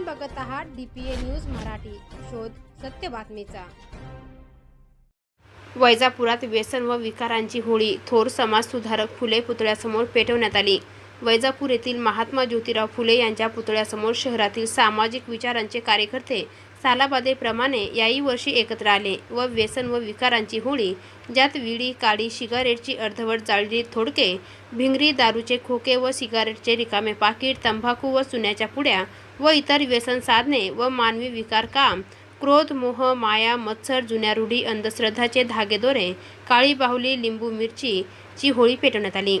आपण बघत आहात डीपीए न्यूज मराठी. शोध सत्य बातमीचा. वैजापुरात व्यसन व विकारांची होळी. थोर समाजसुधारक फुले पुतळ्यासमोर पेटवण्यात आली. वैजापूर येथील महात्मा ज्योतिराव फुले यांच्या पुतळ्यासमोर शहरातील सामाजिक विचारांचे कार्यकर्ते सालाबादेप्रमाणे याही वर्षी एकत्र आले व व्यसन व विकारांची होळी ज्यात विडी काडी सिगारेटची अर्धवट जाळली थोडके भिंगरी दारूचे खोके व सिगारेटचे रिकामे पाकिट तंबाखू व चुन्याच्या पुड्या व इतर व्यसन साधने व मानवी विकार काम क्रोध मोह माया मत्सर जुन्या रूढी अंधश्रद्धाचे धागेदोरे काळी बाहुली लिंबू मिरची ची होळी पेटवण्यात आली.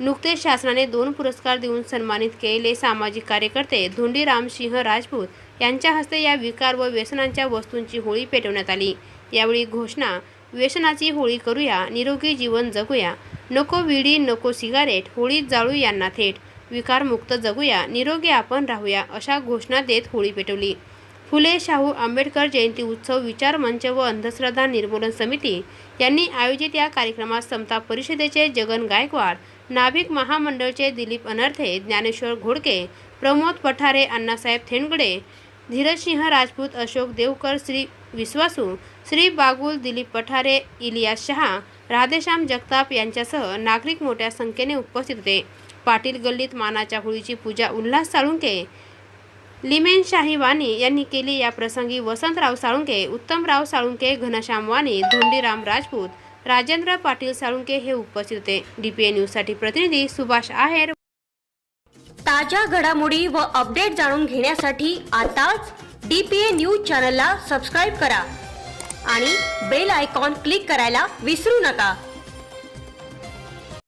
नुकतेच शासनाने दोन पुरस्कार देऊन सन्मानित केलेले सामाजिक कार्यकर्ते धुंडीराम सिंह राजपूत यांच्या हस्ते या विकार व व्यसनांच्या वस्तूंची होळी पेटवण्यात आली. यावेळी घोषणा व्यसनाची होळी करूया निरोगी जीवन जगूया नको विडी नको सिगारेट होळीत जाळू यांना थेट विकारमुक्त जगूया निरोगी आपण राहूया अशा घोषणा देत होळी पेटवली. फुले शाहू आंबेडकर जयंती उत्सव विचार मंच व अंधश्रद्धा निर्मूलन समिती यांनी आयोजित या कार्यक्रमात समता परिषदेचे जगन गायकवाड नाभिक महामंडळचे दिलीप अनर्थे ज्ञानेश्वर घोडके प्रमोद पठारे अण्णासाहेब थेंडगडे धीरजसिंह राजपूत अशोक देवकर श्री विश्वासू श्री बागुल दिलीप पठारे इलियास शहा राधेश्याम जगताप यांच्यासह नागरिक मोठ्या संख्येने उपस्थित होते. पाटील गल्लीत मानाच्या होळीची पूजा उल्हास साळुंके लिमेन शाही वाणी यांनी केली या प्रसंगी वसंतराव साळुंके उत्तमराव साळुंके घनश्याम वाणी धोंडीराम राजपूत राजेंद्र पाटील साळुंके हे उपस्थित होते. डीपीए न्यूजसाठी प्रतिनिधी सुभाष आहेर. ताज्या घडामोडी व अपडेट जाणून घेण्यासाठी आताच डीपीए न्यूज चॅनलला सबस्क्राईब करा आणि बेल आयकॉन क्लिक करायला विसरू नका.